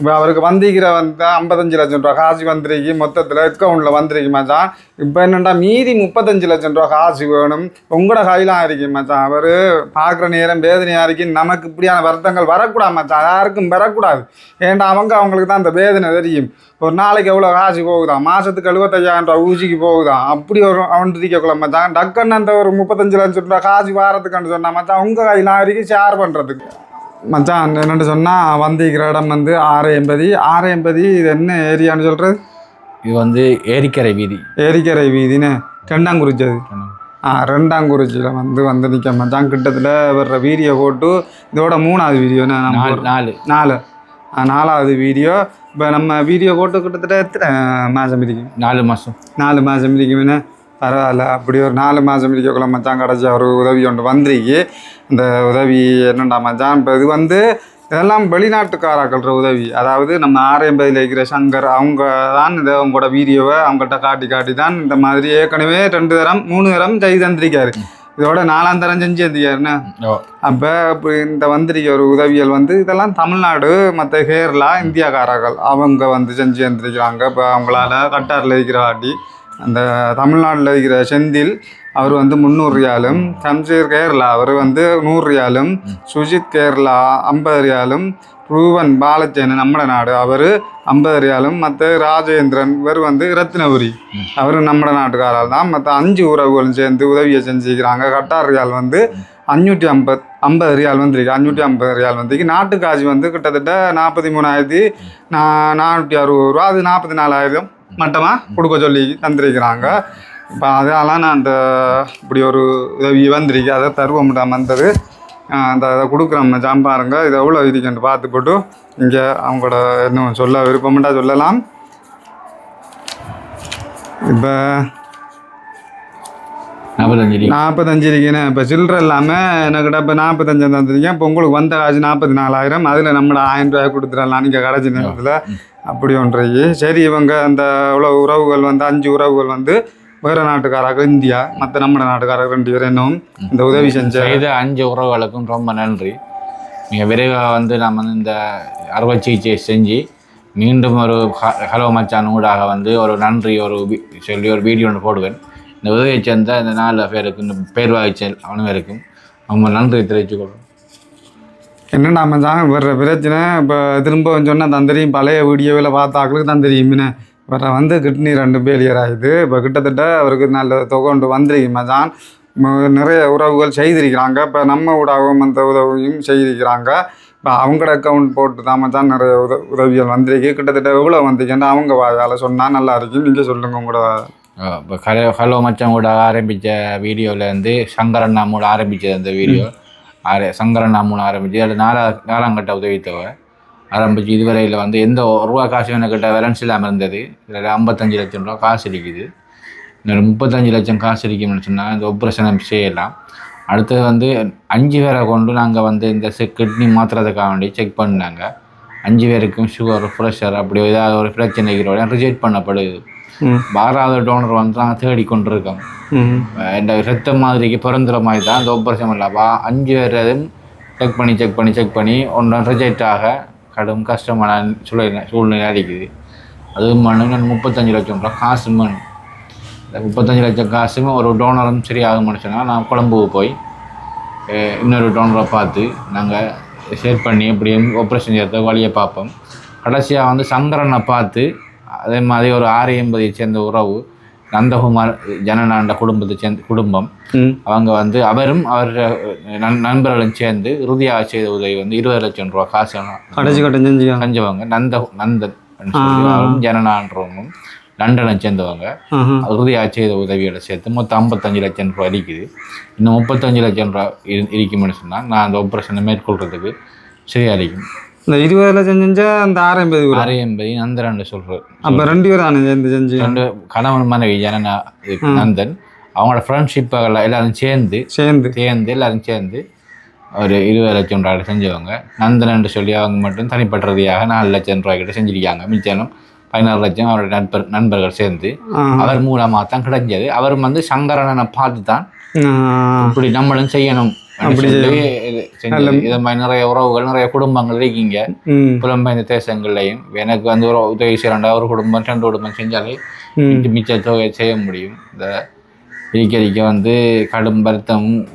இப்போ அவருக்கு வந்திக்கிற வந்து ஐம்பத்தஞ்சு லட்சம் ரூபா காசு வந்திருக்கு மொத்தத்தில் அக்கௌண்ட்டில் வந்திருக்கு மச்சான். இப்போ என்னண்டா மீதி முப்பத்தஞ்சு லட்சம் ரூபா காசு வேணும். உங்களோட கையிலாம் இருக்கு மச்சான். அவர் பார்க்குற நேரம் வேதனையாக இருக்கு. நமக்கு இப்படியான வருத்தங்கள் வரக்கூடாது மச்சான். யாருக்கும் வரக்கூடாது. ஏன்டா அவங்க அவங்களுக்கு தான் அந்த வேதனை தெரியும். ஒரு நாளைக்கு எவ்வளோ காசு போகுதான் மாதத்துக்கு எழுபத்தஞ்சாயிரம் ரூபா ஊசிக்கு போகுதான் அப்படி ஒரு அவன் மச்சான். டக்குன்னு அந்த ஒரு முப்பத்தஞ்சு லட்சம் ரூபா காசு வாரத்துக்குன்னு சொன்னா மச்சான் உங்கள் கையிலாம் இருக்கு. ஷேர் பண்ணுறதுக்கு மச்சான் என்னென்னு சொன்னால் வந்திக்கிற இடம் வந்து ஆறு எண்பதி. ஆறு எண்பதி இது என்ன ஏரியான்னு சொல்கிறது இது வந்து ஏரிக்கரை வீதி. ஏரிக்கரை வீதின்னு. ரெண்டாங்குறிச்சி அது. ஆ ரெண்டாங்குறிச்சியில் வந்து வந்து நிற்க மச்சான். கிட்டத்தில் வர்ற வீடியோ போட்டு இதோட மூணாவது வீடியோ நாலு நாலு. நாலாவது வீடியோ. இப்போ நம்ம வீடியோ போட்டு கிட்டத்தட்ட எத்தனை மாதம் இருக்கும் நாலு மாதம். நாலு மாதம் இருக்குமே பரவாயில்ல. அப்படி ஒரு நாலு மாதம் இருக்கக்குள்ள மச்சான் கிடச்ச ஒரு உதவி ஒன்று வந்திருக்கு. இந்த உதவி என்னண்டா மச்சான்? இப்போ இது வந்து இதெல்லாம் வெளிநாட்டுக்காராக்கள்ற உதவி. அதாவது நம்ம ஆரம்பதியில் இருக்கிற சங்கர் அவங்க தான் இந்த அவங்களோட வீடியோவை அவங்கள்ட்ட காட்டி காட்டி தான் இந்த மாதிரி ஏற்கனவே ரெண்டு தரம் மூணு தரம் செய்து தந்திருக்காரு. இதோட நாலாம் தரம் செஞ்சு தந்திருக்காருண்ணே ஓ. அப்போ இப்போ இந்த வந்திருக்க ஒரு உதவியல் வந்து இதெல்லாம் தமிழ்நாடு மற்ற கேரளா இந்தியாக்காரர்கள் அவங்க வந்து செஞ்சு வந்திருக்கிறாங்க இப்போ அவங்களால கட்டாரில் இருக்கிற வாட்டி அந்த தமிழ்நாட்டில் இருக்கிற செந்தில் அவர் வந்து முந்நூறு ரியாலும் சம்சீர் கேரளா அவர் வந்து நூறு ரியாலும் சுஜித் கேரளா ஐம்பது ரியாலும் ரூவன் பாலச்சேனன் நம்ம நாடு அவர் ஐம்பது ரியாலும் மற்ற ராஜேந்திரன் இவர் வந்து ரத்னபுரி. அவர் நம்ம நாட்டுக்காரால் தான். மற்ற அஞ்சு உறவுகளும் சேர்ந்து உதவியை செஞ்சுக்கிறாங்க. கட்டார் ரியால் வந்து அஞ்சூற்றி ஐம்பத் ஐம்பது ரியால் வந்துருக்கு. அஞ்சூற்றி ஐம்பது ரியால் வந்துருக்கு. நாட்டு காசு வந்து கிட்டத்தட்ட நாற்பத்தி மூணாயிரத்தி நா நானூற்றி அறுபது ரூபா அது நாற்பத்தி நாலாயிரம். மட்டமாக கொடுக்க சொல்லி தந்திருக்கிறாங்க. இப்போ அதெல்லாம் நான் அந்த இப்படி ஒரு உதவி வந்திருக்கு. அதை தருவோம் வந்தது. அந்த அதை கொடுக்குறோம். மச்சான் பாருங்க. இது எவ்வளோ இருக்குன்னு பார்த்து போட்டு இங்கே அவங்களோட இன்னும் சொல்ல விருப்பம்ட்டா சொல்லலாம். இப்போ நாற்பத்தஞ்சு. நாற்பத்தஞ்சு இருக்குன்னு. இப்போ சில்லற இல்லாமல் எனக்கிட்ட இப்போ நாற்பத்தஞ்சு தந்துருக்கேன். இப்போ உங்களுக்கு வந்த காசு நாற்பத்தி நாலாயிரம். அதில் நம்மளோட ஆயிரம் ரூபாய் கொடுத்துடலாம் நீங்கள் கடைசி நேரத்தில் அப்படி ஒன்றைக்கு சரி இவங்க அந்த இவ்வளோ உறவுகள் வந்து அஞ்சு உறவுகள் வந்து வேறு நாட்டுக்காரங்க இந்தியா மற்ற நம்ம நாட்டுக்காரங்க ரெண்டு பேரும் இன்னும் இந்த உதவி செஞ்ச செய்த அஞ்சு உறவுகளுக்கும் ரொம்ப நன்றி. மிக விரைவாக வந்து நாம் வந்து இந்த அறுவை சிகிச்சை செஞ்சு மீண்டும் ஒரு ஹலோ மச்சான் ஊடாக வந்து ஒரு நன்றி ஒரு சொல்லி ஒரு வீடியோ ஒன்று போடுவேன். இந்த உதவியை சேர்ந்த இந்த நாலு பேருக்கு இந்த பேர் வாய்ச்சல் அனைவருக்கும் ரொம்ப நன்றி தெரிவித்துக் என்ன என்னடா தான் வர்ற பிரச்சனை? இப்போ திரும்ப சொன்னால் தந்தரியும் பழைய வீடியோவில் பார்த்தாக்களுக்கு தான் தெரியுமின்னு வர வந்து கிட்னி ரெண்டு ஃபெயிலியர் ஆகுது. இப்போ கிட்டத்தட்ட அவருக்கு நல்ல தொகை ஒன்று வந்திருக்கு மச்சான் நிறைய உறவுகள் செய்திருக்கிறாங்க. இப்போ நம்ம ஊடாகவும் அந்த உதவியும் செய்திருக்கிறாங்க. இப்போ அவங்களோட அக்கௌண்ட் போட்டு தான் மச்சான் நிறைய உத உதவிகள் வந்திருக்கு. கிட்டத்தட்ட எவ்வளோ வந்திருக்குன்னு அவங்க வாயால் சொன்னால் நல்லா இருக்கும். நீங்கள் சொல்லுங்கள் உங்களோட இப்போ ஹலோ ஹலோ மச்சம் கூட ஆரம்பித்த வீடியோவில் இருந்து சங்கரண்ணா மூட ஆரம்பித்தது அந்த வீடியோ. ஆர சங்கரண்ணா மூணு ஆரம்பிச்சு அதில் நாலா நாலாம் கட்ட உதவித்தொகை. ஆரம்பிச்சு இதுவரையில் வந்து எந்த ஒரு ரூபா காசு எனக்கிட்ட பேலன்ஸ் இல்லாமல் இருந்தது. இதில் ஐம்பத்தஞ்சு லட்சம் ரூபா காசு இருக்குது. இன்னொரு முப்பத்தஞ்சு லட்சம் காசு இருக்குன்னு சொன்னால் இந்த ஆப்ரேஷனை செய்யலாம். அடுத்தது வந்து அஞ்சு பேரை கொண்டு நாங்கள் வந்து இந்த கிட்னி மாற்றுறதுக்காக வேண்டி செக் பண்ணாங்க. அஞ்சு பேருக்கும் சுகர் ப்ரெஷர் அப்படி ஏதாவது ஒரு பிரச்சனைகளோட ரிஜெக்ட் பண்ணப்படுது. பாராத டோனர் வந்து நாங்கள் தேடி கொண்டிருக்கோம் ம் இந்த ரத்த மாதிரிக்கு பிறந்துற மாதிரி தான் இந்த ஆப்ரேஷன் இல்லப்பா அஞ்சு பேரையும் செக் பண்ணி செக் பண்ணி செக் பண்ணி ஒன்றும் ரிஜெக்ட் ஆக கடும் கஷ்டமான சூழ்நிலை சூழ்நிலை அடிக்குது. அதுவும் மனு முப்பத்தஞ்சு லட்சம் ரூபா காசு மண் இந்த முப்பத்தஞ்சு லட்சம் காசும் ஒரு டோனரும் சரியாகும்னு சொன்னால் நான் கொழம்புக்கு போய் இன்னொரு டோனரை பார்த்து நாங்கள் ஷேர் பண்ணி இப்படியும் ஆப்ரேஷன் செய்கிறத வழியை பார்ப்போம். கடைசியாக வந்து சங்கரனை பார்த்து அதே மாதிரி ஒரு ஆறு எண்பதை சேர்ந்த உறவு நந்தகுமார் ஜனநாண்ட குடும்பத்தை சேர்ந்த குடும்பம். அவங்க வந்து அவரும் அவர் நண் நண்பர்களும் சேர்ந்து இறுதியாக செய்த உதவி வந்து இருபது லட்சம் ரூபா காசு செஞ்சவங்க. நந்த அவரும் ஜனநான்றவங்களும் லண்டனை சேர்ந்தவங்க. ஆஹா. இறுதியாக செய்த உதவியோட சேர்த்து மொத்தம் ஐம்பத்தஞ்சு லட்சம் ரூபா இருக்குது இன்னும் முப்பத்தஞ்சு லட்சம் ரூபா இரு இருக்கும்னு சொன்னால் நான் அந்த ஆப்ரேஷனை மேற்கொள்றதுக்கு சரியா இருக்கும் இந்த இருபது லட்சம் செஞ்சா அந்த ஆறாம் பேர் அரை எண்பது நந்தரன் சொல்கிறேன் அப்போ ரெண்டு பேரும் தானே சேர்ந்து செஞ்சு? ரெண்டு கணவன் மனைவி ஜனனா நந்தன். அவங்களோட ஃப்ரெண்ட்ஷிப்பை எல்லாரும் சேர்ந்து சேர்ந்து. சேர்ந்து எல்லாரும் சேர்ந்து ஒரு இருபது லட்சம் ரூபாய் செஞ்சவங்க. நந்தனன்னு சொல்லி அவங்க மட்டும் தனிப்பட்ட ரீதியாக நாலு லட்சம் ரூபாய் கிட்ட செஞ்சிருக்காங்க. மிச்சம் பதினாறு லட்சம் அவரோட நண்பர் நண்பர்கள் சேர்ந்து. அவர் மூலமாக தான் கிடைஞ்சது. அவர் வந்து சங்கரனை பார்த்து தான் இப்படி நம்மளும் செய்யணும். அப்படி இது மாதிரி நிறைய உறவுகள் நிறைய குடும்பங்கள் இருக்கீங்க. புலம்பெயர்ந்த தேசங்கள்லையும் எனக்கு வந்து ஒரு உதவி செய்யறா ஒரு குடும்பம் ரெண்டு குடும்பம் செஞ்சாலே மிச்ச- மிச்ச தொகை செய்ய முடியும். இந்த இடிக்கடிக்க வந்து கடும் வருத்தம்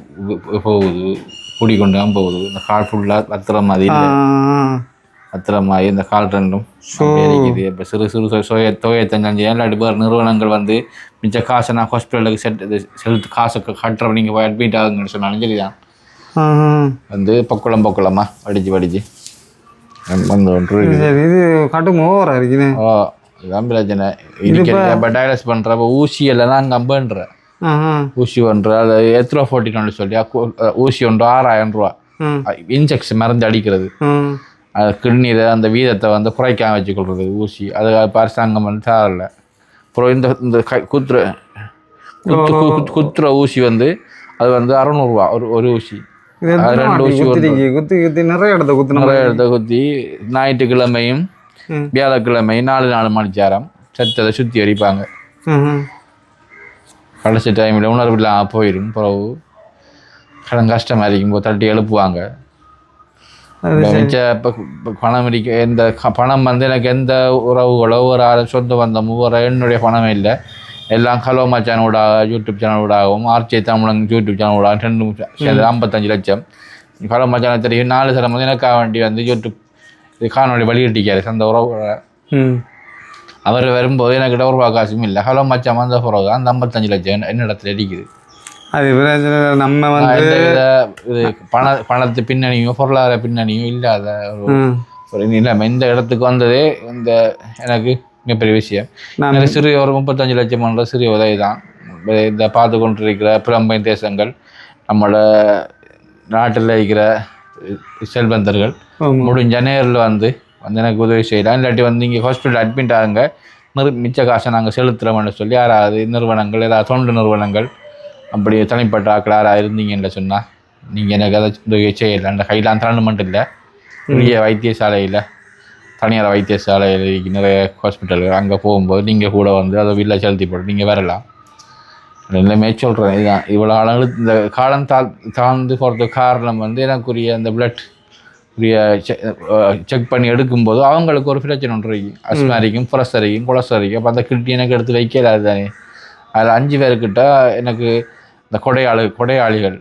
போகுது. கூடிக்கொண்டு தான் போகுது. இந்த கால் ஃபுல்லாக வத்துற மாதிரி மாதிரி இந்த கால் ரெண்டும் இப்போ சிறு சிறு தொகை- தொகை தொகையை தஞ்சாஞ்சு இல்லாட்டி பேர் நிறுவனங்கள் வந்து மிச்ச காசை நான் ஹாஸ்பிட்டலுக்கு செட் செலுத்து காசை கட்டுற நீங்கள் போய் அட்மிட் ஆகுங்கன்னு சொன்னாலும் சரிதான். வந்து பொக்குளம் பொக்குளமா? வடிச்சு வடிச்சு ஒன்று இது கடும் ஓவரா ஓ இதுதான் பிரச்சனை. இப்போ டயலஸ் பண்ணுறப்ப ஊசி ஆ ஆ ஊசி ஒன்று அது எத்ரோ ஃபோர்ட்டின்னு சொல்லி ஊசி ஒன்று ஆறாயிரம் ரூபா. இன்ஜெக்ஷன் மருந்து அடிக்கிறது. அது கிட்னியில் அந்த வீதத்தை வந்து குறைக்காம வச்சுக்கொள்றது ஊசி. அது அரசாங்கம் வந்து தேவையில்ல அப்புறம் இந்த இந்த கை குத்துற குத்து குத்து- குத்துற ஊசி வந்து அது வந்து அறநூறுவா ஒரு ஒரு ஊசி. குத்தி குத்தி நிறைய இடத்த நிறைய இடத்த குத்தி ஞாயிற்றுக்கிழமையும் ம். வியாழக்கிழமையும் நாலு நாலு மணிச்சாரம் சத்ததை சுற்றி அடிப்பாங்க. கடைசி டைமில் உணர்வு இல்லாமல் போயிடும் பிறகு கடன் கஷ்டமாக இருக்கும் போது தட்டி எழுப்புவாங்க. பணம் இருக்க எந்த பணம் வந்து எனக்கு எந்த உறவுகளோ ஒரு சொந்த பந்தமோ ஒரு என்னுடைய பணமே இல்லை. எல்லாம் ஹலோ மச்சான் ஊடாக யூடியூப் சேனல் ஊடாகவும் ஆர்ச்சி தமிழன் யூடியூப் சேனல் ஊடாக ரெண்டு சேர்ந்து ஐம்பத்தஞ்சு லட்சம். ஹலோ மச்சான் தெரியும். நாலு சரம் வந்து எனக்காக வேண்டி வந்து யூடியூப் இது காணொலி வெளியிட்டிக்காரு அந்த உறவு அவர் வரும்போது எனக்கு ஒரு ரூபா காசும் இல்லை. ஹலோ மச்சான் வந்த பிறகு அந்த ஐம்பத்தஞ்சு லட்சம் என்ன- என்னிடத்துல அடிக்குது அது. நம்ம வந்து இது பண பணத்து பின்னணியும் பொருளாதார பின்னணியும் இல்லாத. ஒரு நிலைமை. இந்த இடத்துக்கு வந்ததே இந்த எனக்கு மிகப்பெரிய விஷயம். நான் சிறிய ஒரு முப்பத்தஞ்சு லட்சம் என்ற சிறிய உதவி தான் இந்த பார்த்து கொண்டிருக்கிற புலம்பெயர் தேசங்கள் நம்மளோட நாட்டில் இருக்கிற செல்வந்தர்கள். முடிஞ்ச நேரில் வந்து வந்து எனக்கு உதவி செய்யலாம். இல்லாட்டி வந்து இங்கே ஹாஸ்பிட்டல் அட்மிட் ஆகுங்க. நிறு மிச்ச காசை நாங்கள் செலுத்துகிறோம்னு சொல்லி யாராவது நிறுவனங்கள் ஏதாவது தொண்டு நிறுவனங்கள் அப்படி தனிப்பட்ட ஆட்கள் யாராவது இருந்தீங்கன்னு சொன்னால் நீங்கள் எனக்கு அதை உதவி செய்யலாம் அந்த கையெல்லாம் தரணும் மட்டும் இல்லை பெரிய வைத்தியசாலையில் தனியார் வைத்தியசாலையில் நிறைய ஹாஸ்பிட்டல்கள் அங்கே போகும்போது நீங்கள் கூட வந்து அதை வீட்டில் செலுத்தி போட்டு நீங்கள் வரலாம் எல்லாமே சொல்கிறேன் இதுதான் இவ்வளோ அளவு இந்த காலம் தாழ் தாழ்ந்து போகிறதுக்கு காரணம் வந்து எனக்குரிய அந்த பிளட் உரிய செக் பண்ணி எடுக்கும்போது அவங்களுக்கு ஒரு பிரச்சனை ஒன்று இருக்கு அஸ்மாரிக்கும் புரசரிக்கும் குலசரிக்கும் அப்போ அந்த கிட்னி எனக்கு எடுத்து வைக்கலாது தானே அதில் அஞ்சு பேர்கிட்ட எனக்கு இந்த கொடையாளி கொடையாளிகள்.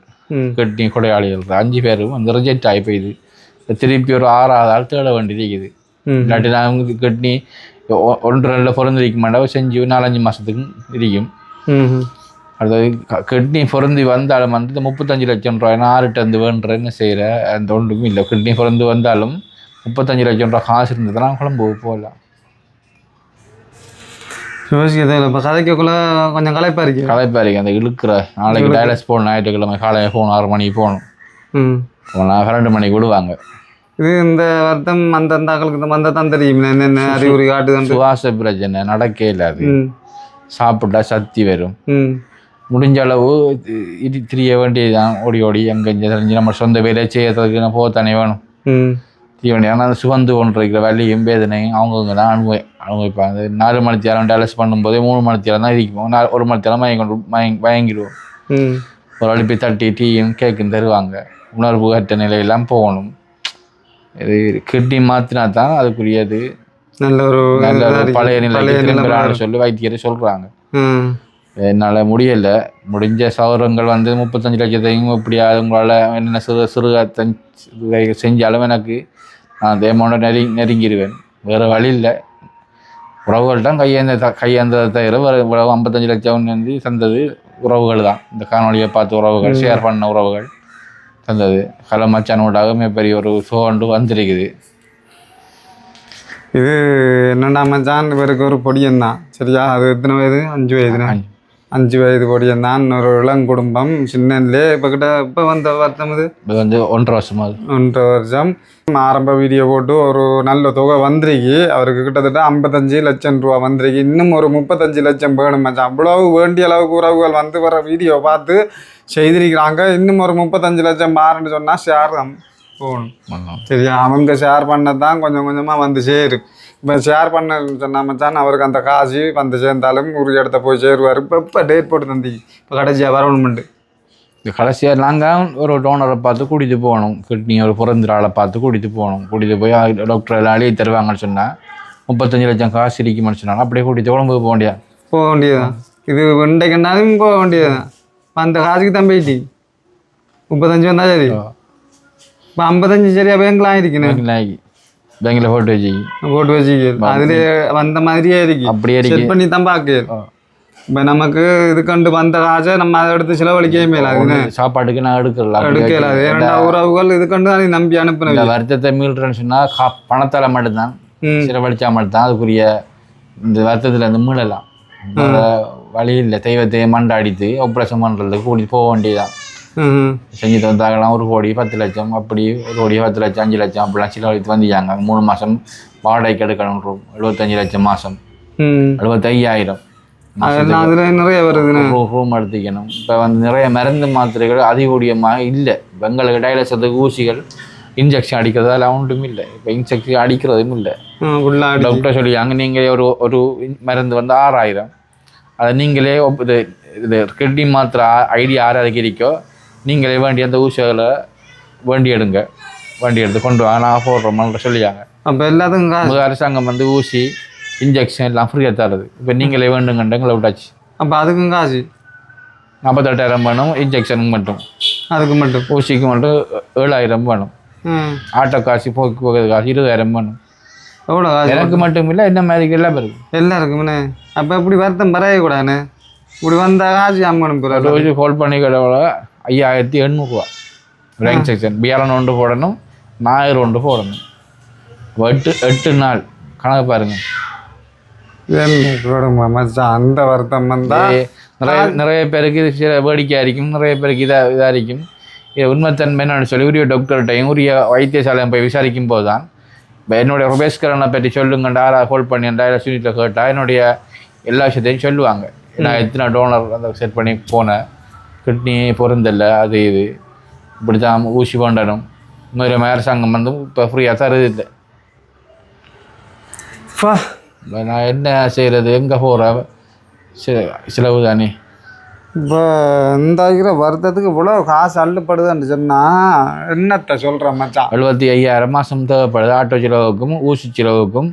கிட்னி கொடையாளிகள். அஞ்சு பேரும் வந்து ரிஜெக்ட் ஆகி போயிடுது இப்ப திருப்பி ஒரு ஆறாவது ஆள் தேட வேண்டியது இருக்குது. இல்லாட்டி நான் கிட்னி ஒ- ஒன்று ரெண்டில் பிறந்திருக்க மாட்டேன் செஞ்சு நாலஞ்சு மாதத்துக்கும் இருக்கும். அதாவது கிட்னி பொருந்தி வந்தாலும் வந்து முப்பத்தஞ்சு லட்சம் ரூபாய் நான் ஆறுட்டு வந்து வேண்டுற என்ன செய்கிற அந்த ஒன்றுக்கும் இல்லை கிட்னி பிறந்து வந்தாலும் முப்பத்தஞ்சு லட்சம் ரூபாய் காசு இருந்ததுன்னா குழம்பு போகலாம் இப்போ கதைக்கக்குள்ள கொஞ்சம் களைப்பா இருக்கு களைப்பா இருக்கு அந்த இழுக்கிற நாளைக்கு டயலஸ் போகணும் ஞாயிற்றுக்கிழமை காலையில் போகணும் ஆறு மணிக்கு போகணும் ம் ரெண்டு மணிக்கு விடுவாங்க இது இந்த வருத்தம் அந்தந்த ஆக்களுக்கு இந்த மந்த தான் தெரியும். என்னென்ன அறிகுறி காட்டுதுன்னு சுவாச பிரச்சனை நடக்கே இல்லாது சாப்பிட்டா சக்தி வரும். முடிஞ்ச அளவு இது திரிய வேண்டியதுதான். ஓடி ஓடி அங்கே தெரிஞ்சு நம்ம சொந்த வேலையை செய்யறதுக்கு போகத்தானே வேணும். ம். செய்ய வேண்டிய ஆனால் சுகந்து கொண்டு இருக்கிற வலியும் வேதனையும் அவங்கவுங்க தான் அனுபவி அனுபவிப்பாங்க. நாலு மணி தேரம் டேலஸ் பண்ணும்போதே மூணு மணி தேரம் தான் இருக்கும் ஒரு மணி தேரம் மயங்கி மயங்கி மயங்கிடுவோம். ஒரு அழுப்பி தட்டி டீயும் கேக்கும் தருவாங்க. உணர்வு கட்ட நிலையெல்லாம் போகணும். இது கிட்னி மாற்றினா தான் அதுக்குரியது. நல்ல ஒரு நல்ல ஒரு. பழைய திரும்பலான்னு சொல்லி வைத்தியரை சொல்கிறாங்க என்னால் முடியல. முடிஞ்ச சௌரங்கள் வந்து முப்பத்தஞ்சு லட்சத்தையும் எப்படியாவது உங்களால் என்னென்ன சிறு சிறு செஞ்சாலும் எனக்கு நான் அந்த அமௌண்ட்டை நெருங்கி நெருங்கிடுவேன் வேறு வழி இல்லை. உறவுகள் தான் கையேந்த த கையேந்ததை தவிர வேறு ஐம்பத்தஞ்சு லட்சம் வந்து தந்தது உறவுகள் தான். இந்த காணொலியை பார்த்த உறவுகள் ஷேர் பண்ண உறவுகள். தந்தது. கல மச்சானோடாக மிகப்பெரிய ஒரு சோண்டு வந்திருக்குது. இது என்னடா மச்சான் இவருக்கு ஒரு பொடியன் தான் சரியா? அது எத்தனை வயது? அஞ்சு வயதுனா அஞ்சு. வயது பொடியன் தான் ஒரு இளங்குடும்பம் சின்னலே இப்போ கிட்ட இப்போ வந்த வந்து ஒன்றரை வருஷமாகுது ஒன்றரை வருஷம். ஆரம்ப வீடியோ போட்டு ஒரு நல்ல தொகை வந்திருக்கு. அவருக்கு கிட்டத்தட்ட ஐம்பத்தஞ்சு லட்சம் ரூபா வந்திருக்கு. இன்னும் ஒரு முப்பத்தஞ்சு லட்சம் வேணும் மச்சான். அவ்வளவு வேண்டிய அளவுக்கு உறவுகள் வந்து வர வீடியோ பார்த்து செய்திருக்கிறாங்க. இன்னும் ஒரு முப்பத்தஞ்சு லட்சம் மாறுன்னு சொன்னால் ஷேர் தான். போகணும். சரியா? அவங்க ஷேர் பண்ணதான் கொஞ்சம் கொஞ்சமாக வந்து சேரும். ஷேர் பண்ண சொன்னா மச்சான் அவருக்கு அந்த காசு வந்து சேர்ந்தாலும் ஒரு இடத்த போய் சேருவார். இப்போ இப்போ டேட் போட்டு தந்தி. இப்போ கடைசியாக வரணுமெண்டு இந்த கடைசியாக நாங்கள் ஒரு டோனரை பார்த்து கூட்டிகிட்டு போகணும். கிட்னி ஒரு பிறந்த ஆளை பார்த்து கூட்டிகிட்டு போகணும். கூட்டிகிட்டு போய் டாக்டர் எல்லாம் அழிய தருவாங்கன்னு சொன்னால் முப்பத்தஞ்சு லட்சம் காசு இருக்குமென்னு சொன்னாங்க அப்படியே கூட்டிகிட்டு உடம்புக்கு போக முடியாது போக வேண்டியதுதான். இது இன்றைக்குனாலும் போக வேண்டியதுதான். அந்த காசுக்கு தான் போயிட்டு. முப்பத்தஞ்சு வந்தா சரி. இப்போ ஐம்பத்தஞ்சு சரியா பேங்க்லாம் இருக்கணும் வச்சு போட்டு வச்சுக்க அதுல வந்த மாதிரியே அப்படியே இருக்கு செட் பண்ணி தான் பார்க்க ஆ. இப்போ நமக்கு இது கண்டு வந்த காசை நம்ம அதை எடுத்து செலவழிக்கவே மேலாது சாப்பாட்டுக்கு நான் எடுக்கலாம் எடுக்கல ஏன்னா உறவுகள் இது கண்டு தான் நம்பி இந்த அனுப்புனது வருத்தத்தை மீள்றேன்னு சொன்னால் கா பணத்தால் மட்டும்தான். செலவழிச்சா மட்டும்தான் அதுக்குரிய இந்த வருத்தத்தில் இருந்து மீளலாம் வழி இல்லை தெய்வத்தை மண்டாடித்து ஆப்ரேஷன் பண்ணுறதுக்கு கூட்டிட்டு போக வேண்டியதுதான் ம். செஞ்சு தந்தாங்களாம் ஒரு கோடி பத்து லட்சம் அப்படி ஒரு கோடி பத்து லட்சம் அஞ்சு லட்சம் அப்படிலாம் செலவழித்து வந்தாங்க மூணு மாதம் வாடகைக்கு எடுக்கணும் ரூம் எழுபத்தஞ்சு லட்சம் மாதம் எழுபத்தையாயிரம் நிறைய வருதுண்ணே ரூ- ரூம் எடுத்துக்கணும் இப்போ வந்து நிறைய மருந்து மாத்திரைகள் அதிகூடியமாக இல்லை எங்களுக்கு டயலசத்துக்கு ஊசிகள் இன்ஜெக்ஷன் அடிக்கிறதால ஒன்றும் இல்லை இப்போ இன்ஜெக்ஷன் அடிக்கிறதும் இல்லை டாக்டர் சொல்லியாங்க நீங்களே ஒரு ஒரு மருந்து வந்து ஆறாயிரம் அதை நீங்களே இது இது கிட்னி மாத்திரை ஐடி ஆறாயிரம் இருக்கோ நீங்களே வேண்டிய அந்த ஊசிகளை வேண்டி எடுங்க. வேண்டி எடுத்து கொண்டு வாங்க நான் போடுறோம்னு சொல்லியாங்க. அப்போ எல்லாத்துக்கும் அரசாங்கம் வந்து ஊசி இன்ஜெக்ஷன் எல்லாம் ஃப்ரீயாக தருது. இப்போ நீங்களே வேண்டுங்கன்ற எங்களை விட்டாச்சு. அப்போ அதுக்கும் காசு? நாற்பத்தெட்டாயிரம் வேணும் இன்ஜெக்ஷனுக்கு மட்டும். அதுக்கு மட்டும்? ஊசிக்கு மட்டும் ஏழாயிரம் வேணும். ஆட்டோ காசு போக்கு போகிறது காசு இருபதாயிரம் வேணும். எவ்வளோ காசு? எனக்கு மட்டும் இல்லை என்ன மாதிரி எல்லாம் இருக்கு எல்லாருக்குமே அப்போ இப்படி வருத்தம் பறையக்கூடாதுண்ணே இப்படி வந்தா காசு அம்மனும் போகிறாரு டோஸ் ஹோல்ட் பண்ணி கடவுள ஐயாயிரத்தி எண்ணூறுரூவா ஒரு இன்ஜெக்ஷன் பியாலன் ஒன்று போடணும் ஞாயிறு ஒன்று போடணும் எட்டு எட்டு நாள் கணக்கு பாருங்க அந்த வருத்தம் வந்தா இது நிறைய நிறைய பேருக்கு இது சில வேடிக்கையாக இருக்கும் நிறைய பேருக்கு இதாக இதாக இருக்கும் இது உண்மைத்தன்மை என்னன்னு சொல்லி உரிய டாக்டர்கிட்டையும் உரிய வைத்தியசாலையும் போய் விசாரிக்கும் போது தான் இப்போ என்னுடைய ருபேஸ்கரனை பற்றி சொல்லுங்கண்டா யாரா ஹோல்ட் பண்ணி டயலஸ் யூனிட்டில் கேட்டால் என்னுடைய எல்லா விஷயத்தையும் சொல்லுவாங்க நான் எத்தனை டோனர் அந்த செட் பண்ணி போனேன் கிட்னி பொருந்தல அது இது இப்படி தான் ஊசி பண்ணணும் இன்னொரு அரசாங்கம் வந்து இப்போ ஃப்ரீயாக தருது இல்லை ஃபா இப்ப நான் என்ன செய்கிறது எங்கே போகிறேன் செலவு தானே இப்போ இந்த இருக்கிற வருத்தத்துக்கு இவ்வளோ காசு அள்ளுப்படுதுன்னு சொன்னா என்னத்தை சொல்கிறேன் மச்சான் எழுபத்தி ஐயாயிரம் மாதம் தேவைப்படுது ஆட்டோ செலவுக்கும் ஊசி செலவுக்கும்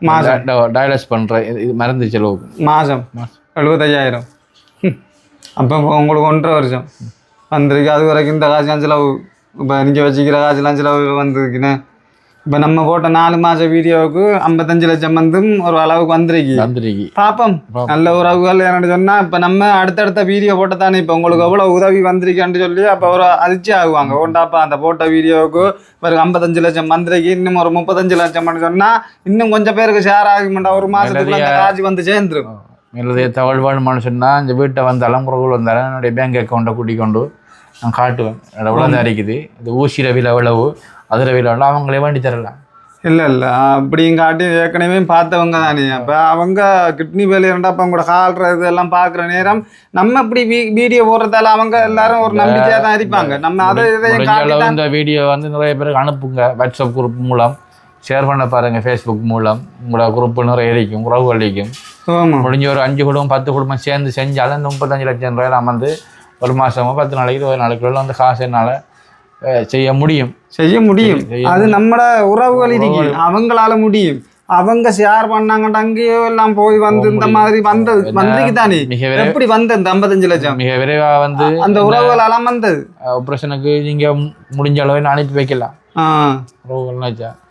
மாசம். டயலஸ் பண்ணுற இது மருந்து செலவுக்கும் மாதம் எழுபத்தையாயிரம் அப்போ உங்களுக்கு ஒன்றரை வருஷம். வந்திருக்கு. அது வரைக்கும் இந்த காசு செலவு இப்போ நீங்கள் வச்சுக்கிற காசுலாம் செலவு வந்திருக்குண்ணே இப்போ நம்ம போட்ட நாலு மாத வீடியோவுக்கு ஐம்பத்தஞ்சு லட்சம் வந்தும் ஒரு அளவுக்கு வந்திருக்கு. வந்துருக்கு. பாப்போம். நல்ல உறவுகள் என்னன்னு சொன்னா இப்ப நம்ம அடுத்தடுத்த வீடியோ போட்டதானே இப்ப உங்களுக்கு எவ்வளவு உதவி வந்திருக்கேன்னு சொல்லி அப்ப ஒரு அதிர்ச்சி ஆகுவாங்க. ஓண்டாப்பா அந்த போட்ட வீடியோவுக்கு ஒரு ஐம்பத்தஞ்சு லட்சம் வந்திருக்கு. இன்னும் ஒரு முப்பத்தஞ்சு லட்சம் சொன்னா இன்னும் கொஞ்சம் பேருக்கு ஷேர் ஆகுமாண்டா ஒரு மாசத்துக்குள்ள அந்த காசு வந்து சேர்ந்துரும். என்னுடைய தகவல் வேணுமான்னு சொன்னால் இந்த வீட்டை வந்தாலும் குறவுகள் வந்தாலும் என்னுடைய பேங்க் அக்கௌண்ட்டை கூட்டிக் கொண்டு நான் காட்டுவேன். எவ்வளோ தான் இருக்குது இந்த ஊசி ரவியில் எவ்வளவு? அது ரவியில் எவ்வளோ அவங்களே வேண்டி தரலாம். இல்ல இல்ல. அப்படியும் காட்டி ஏற்கனவே பார்த்தவங்க தானே. அப்ப அவங்க கிட்னி வேலையண்டா அப்ப கூட கால்ற இதெல்லாம் பாக்குற நேரம் நம்ம இப்படி வீடியோ போடுறதால அவங்க எல்லாரும் ஒரு நம்பிக்கையா தான் இருப்பாங்க. நம்ம அதை இதையும் காட்டி இந்த வீடியோ வந்து நிறைய பேருக்கு அனுப்புங்க. வாட்ஸ்அப் குரூப் மூலம். ஷேர் பண்ண பாருங்க ஃபேஸ்புக் மூலம். உங்களோட குரூப் நிறைய இருக்கும் உறவுகள் இருக்கும் ஆமா முடிஞ்ச ஒரு அஞ்சு குடும்பம் பத்து குடும்பம் சேர்ந்து செஞ்சாலும் முப்பத்தஞ்சு லட்சம் ரூபாய் நான் வந்து ஒரு மாதமோ பத்து நாளைக்கு இருபது நாளைக்குள்ள அந்த காசு என்னால் செய்ய முடியும். செய்ய முடியும். அது நம்மட உறவுகள் இருக்கு. அவங்களால முடியும். அவங்க ஷேர் பண்ணாங்கட்டு அங்கேயோ எல்லாம் போய் வந்து இந்த மாதிரி வந்தது வந்ததுக்கு தானே மிக எப்படி வந்தது இந்த ஐம்பத்தஞ்சு லட்சம்? மிக விரைவாக வந்து அந்த உறவுகளால வந்தது ஆப்ரேஷனுக்கு நீங்கள் முடிஞ்ச அளவு நான் அனுப்பி வைக்கலாம். ஆ. உறவுகள் நினச்சா இந்த உறவு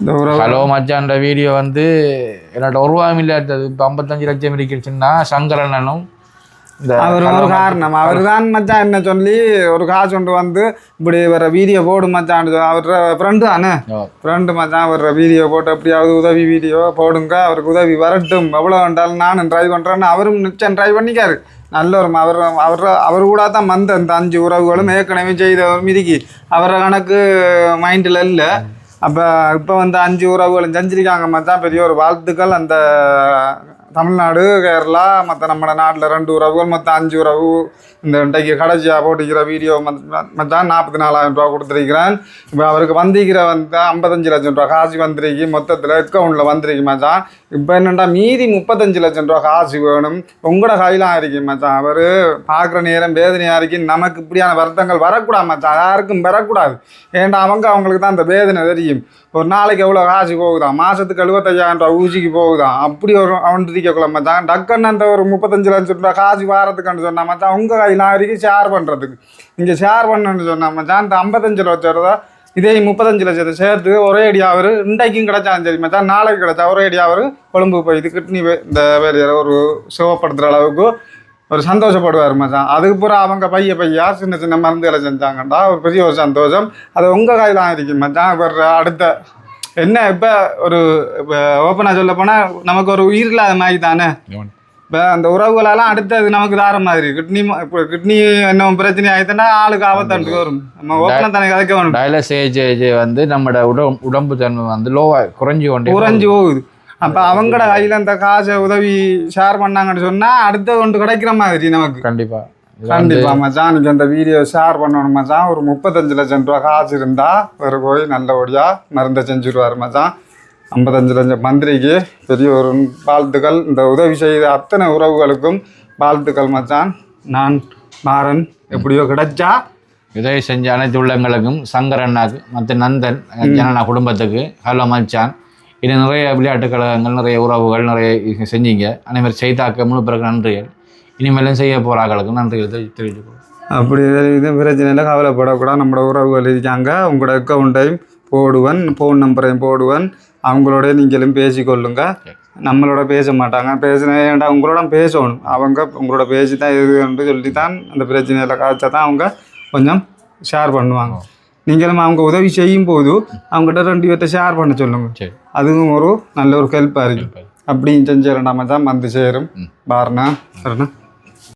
ஹலோ மச்சான்ற வீடியோ வந்து என்னோட ரூபாயும் இல்லாதது இப்போ ஐம்பத்தஞ்சு லட்சம் இருக்குச்சுன்னா சங்கரண்ணனும் இந்த அவர் ஒரு காரணம். அவர் தான் மச்சான் என்ன சொல்லி ஒரு காசு கொண்டு வந்து இப்படி வர வீடியோ போடு மச்சான். அவர் ஃப்ரெண்டு தானே? ஃப்ரெண்டு மச்சான் அவர் வீடியோ போட்டு எப்படியாவது உதவி வீடியோ போடுங்க. அவருக்கு உதவி வரட்டும். எவ்வளோ வேண்டாலும் நானும் ட்ரை பண்ணுறேன்னு அவரும் நிச்சயம் ட்ரை பண்ணிக்காரு. நல்ல ஒரு அவர் அவர் அவர் கூட தான் வந்த இந்த அஞ்சு உறவுகளும் ஏற்கனவே செய்த மிதிக்கு. அவரை கணக்கு மைண்டில் இல்லை. அப்போ இப்போ வந்து அஞ்சு உறவுகளும் செஞ்சிருக்காங்க மச்சான் பெரிய ஒரு வாழ்த்துக்கள். அந்த தமிழ்நாடு கேரளா மற்ற நம்ம நாட்டில் ரெண்டு உறவுகள் மொத்தம் அஞ்சு உறவு. இந்த இன்றைக்கு கடைசியாக போட்டுக்கிற வீடியோ மச்சான் நாற்பத்தி நாலாயிரம் ரூபா கொடுத்துருக்கிறேன். இப்போ அவருக்கு வந்திருக்கிற வந்து ஐம்பத்தஞ்சு லட்சம் ரூபா காசு வந்திருக்கு. மொத்தத்தில் அக்கௌண்ட்டில் வந்திருக்கு மச்சான். இப்போ என்னென்னா மீதி முப்பத்தஞ்சு லட்சம் ரூபா காசு வேணும். உங்களோட கையிலாம் இருக்கு மச்சான். அவர் பார்க்குற நேரம் வேதனையாக இருக்கு. நமக்கு இப்படியான வருத்தங்கள் வரக்கூடாது மச்சான். யாருக்கும் வரக்கூடாது. ஏன்டா அவங்க அவங்களுக்கு தான் அந்த வேதனை தெரியும். ஒரு நாளைக்கு எவ்வளோ காசு போகுதான் மாதத்துக்கு எழுபத்தஞ்சாயிரம் ரூபா ஊசிக்கு போகுதான் அப்படி ஒரு அவன் அடிக்கக்குள்ள மச்சான். டக்குன்னு அந்த ஒரு முப்பத்தஞ்சு லட்சம் ரூபா காசு வாரத்துக்குன்னு சொன்னா மச்சான் உங்கள் கையிலாம் இருக்கு ஷேர் பண்ணுறதுக்கு இங்கே ஷேர் பண்ணுன்னு சொன்னா மச்சான் அந்த ஐம்பத்தஞ்சு லட்சம் ரூபா இதே முப்பத்தஞ்சு லட்சத்தை சேர்த்து ஒரே அடி அவர் இன்றைக்கும் கிடைச்சாலும் சரி மச்சான் நாளைக்கு கிடைச்சா ஒரே அடி அவர் கொழும்பு போய் இது கிட்னி இந்த வேலையை ஒரு சிவப்படுத்துகிற அளவுக்கு ஒரு சந்தோஷப்படுவார் மச்சான். அதுக்கு பூரா அவங்க பைய பையா சின்ன சின்ன மருந்துகளை செஞ்சாங்கண்டா ஒரு பெரிய ஒரு சந்தோஷம். அது உங்கள் கையில் இருக்கு மச்சான். இவர் அடுத்த என்ன இப்போ ஒரு ஓப்பனாக சொல்ல போனால் நமக்கு ஒரு உயிர் இல்லாத மாதிரி தானே? இப்போ அந்த உறவுகளெல்லாம் அடுத்தது நமக்கு தார மாதிரி கிட்னி இப்போ கிட்னி என்ன பிரச்சனை ஆயிடுச்சுன்னா ஆளுக்கு ஆபத்தாண்டு வரும். நம்ம ஓப்பனாக தானே கதைக்க வேணும். ஏஜ் வந்து நம்மளோட உடம்பு உடம்பு தன்மை வந்து லோவாக குறைஞ்சி கொண்டே குறைஞ்சு போகுது. அப்போ அவங்களோட கையில் இந்த காசை உதவி ஷேர் பண்ணாங்கன்னு சொன்னால் அடுத்தது ஒன்று கிடைக்கிற மாதிரி நமக்கு. கண்டிப்பா. இது வந்து கண்டிப்பா மச்சான் அந்த வீடியோ ஷேர் பண்ணணும் மச்சான் ஒரு முப்பத்தஞ்சு லட்சம் ரூபா காசு இருந்தா ஒரு போய் நல்லபடியா மருந்தை செஞ்சுருவார் மச்சான் ஐம்பத்தஞ்சு லட்சம். மந்திரிக்கு பெரிய ஒரு வாழ்த்துக்கள். இந்த உதவி செய்த அத்தனை உறவுகளுக்கும் வாழ்த்துக்கள் மச்சான் நான் மாறன் எப்படியோ கிடைச்சா. உதவி செஞ்ச அனைத்து உள்ளங்களுக்கும் சங்கர் அண்ணாக்கு மற்ற நந்தன் ஜனனா குடும்பத்துக்கு. ஹலோ மச்சான் இது நிறைய விளையாட்டு கழகங்கள் நிறைய உறவுகள் நிறைய செஞ்சீங்க. அனைவரும் செய்தாக்க முழு பிறகு நன்றிகள். இனிமேலும் செய்ய போகிறார்களுக்கும் நன்றிகள் தெரி- தெரிவிச்சுக்கொள்கிறேன் அப்படி இது பிரச்சனை இல்லை கவலைப்படக்கூடாது. நம்மளோட உறவுகள் இருக்காங்க. உங்களோட அக்கௌண்ட்டையும் போடுவன் ஃபோன் நம்பரையும் போடுவன். அவங்களோட நீங்களும் பேசிக்கொள்ளுங்க. நம்மளோட பேச மாட்டாங்க. பேசின ஏன்டா உங்களோட பேசணும்? அவங்க உங்களோட பேசி தான் இதுன்னு சொல்லி தான் அந்த பிரச்சனையில் காய்ச்சா தான் அவங்க கொஞ்சம் ஷேர் பண்ணுவாங்க. நீங்களும் அவங்க உதவி செய்யும் போது அவங்ககிட்ட ரெண்டு பேர்த்த ஷேர் பண்ண சொல்லுங்க. அதுவும் ஒரு நல்ல ஒரு ஹெல்ப்பாக இருக்கு அப்படியும் செஞ்சு நம்ம தான் வந்து சேரும். பாருண்ணா சரிண்ணா